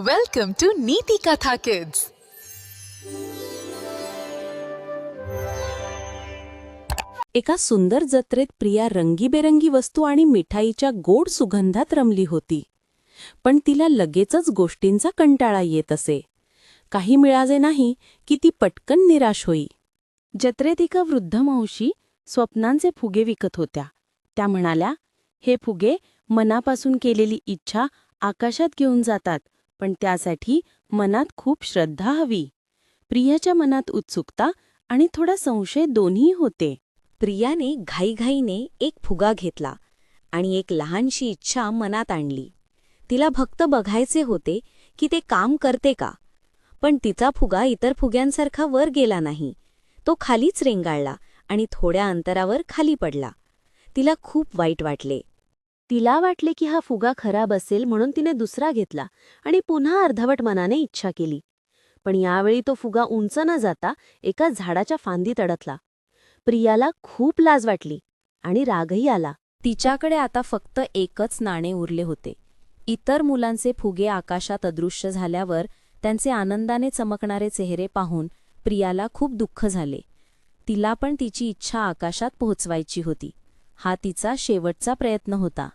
Welcome to नीति कथा kids एका सुंदर जत्रेत प्रिया रंगीबेरंगी वस्तू आणि मिठाईच्या गोड सुगंधात रमली होती. पण तिला लगेचच गोष्टींचा कंटाळा येत असे. काही मिळाले नाही की ती पटकन निराश होई. जत्रेत एका वृद्ध मावशी स्वप्नांचे फुगे विकत होत्या. त्या म्हणाल्या हे फुगे मनापासून केलेली इच्छा आकाशात घेऊन जातात. पण त्यासाठी मनात खूप श्रद्धा हवी. प्रियाच्या मनात उत्सुकता आणि थोडा संशय दोन्ही होते. प्रियाने घाईघाईने एक फुगा घेतला आणि एक लहानशी इच्छा मनात आणली. तिला फक्त बघायचे होते की ते काम करते का. पण तिचा फुगा इतर फुग्यांसारखा वर गेला नाही. तो खालीच रेंगाळला आणि थोड्या अंतरावर खाली पडला. तिला खूप वाईट वाटले. तिला वाटले की हा फुगा खराब असेल म्हणून तिने दुसरा घेतला आणि पुन्हा अर्धवट मनाने इच्छा केली. पण यावेळी तो फुगा उंच न जाता एका झाडाच्या फांदीत अडकला प्रियाला खूप लाज वाटली आणि रागही आला. तिच्याकडे आता फक्त एकच नाणे उरले होते. इतर मुलांचे फुगे आकाशात अदृश्य झाल्यावर त्यांचे आनंदाने चमकणारे चेहरे पाहून प्रियाला खूप दुःख झाले. तिला पण तिची इच्छा आकाशात पोहोचवायची होती. हा तिचा शेवटचा प्रयत्न होता.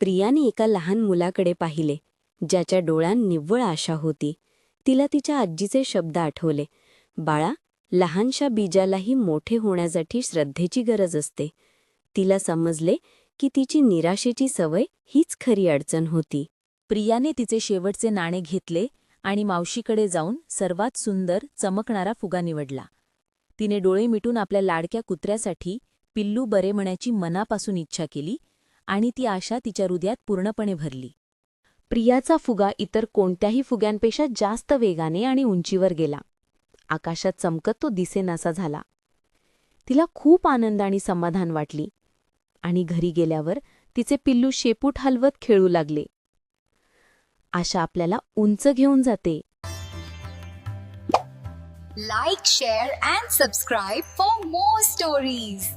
प्रियाने एका लहान मुलाकडे पाहिले ज्याच्या डोळ्यात निव्वळ आशा होती. तिला तिच्या आजीचे शब्द आठवले बाळा लहानशा बीजालाही मोठे होण्यासाठी श्रद्धेची गरज असते. तिला समजले की तिची निराशेची सवय हीच खरी अडचण होती. प्रियाने तिचे शेवटचे नाणे घेतले आणि मावशीकडे जाऊन सर्वात सुंदर चमकणारा फुगा निवडला. तिने डोळे मिटून आपल्या लाडक्या कुत्र्यासाठी पिल्लू बरे म्हणायची मनापासून इच्छा केली आणि ती आशा तिच्या हृदयात पूर्णपणे भरली. प्रियाचा फुगा इतर कोणत्याही फुग्यांपेक्षा जास्त वेगाने आणि उंचीवर गेला. आकाशात चमकत तो दिसेनासा झाला. तिला खूप आनंद आणि समाधान वाटली. आणि घरी गेल्यावर तिचे पिल्लू शेपूट हलवत खेळू लागले. आशा आपल्याला उंच घेऊन जाते. Like share and subscribe for more stories.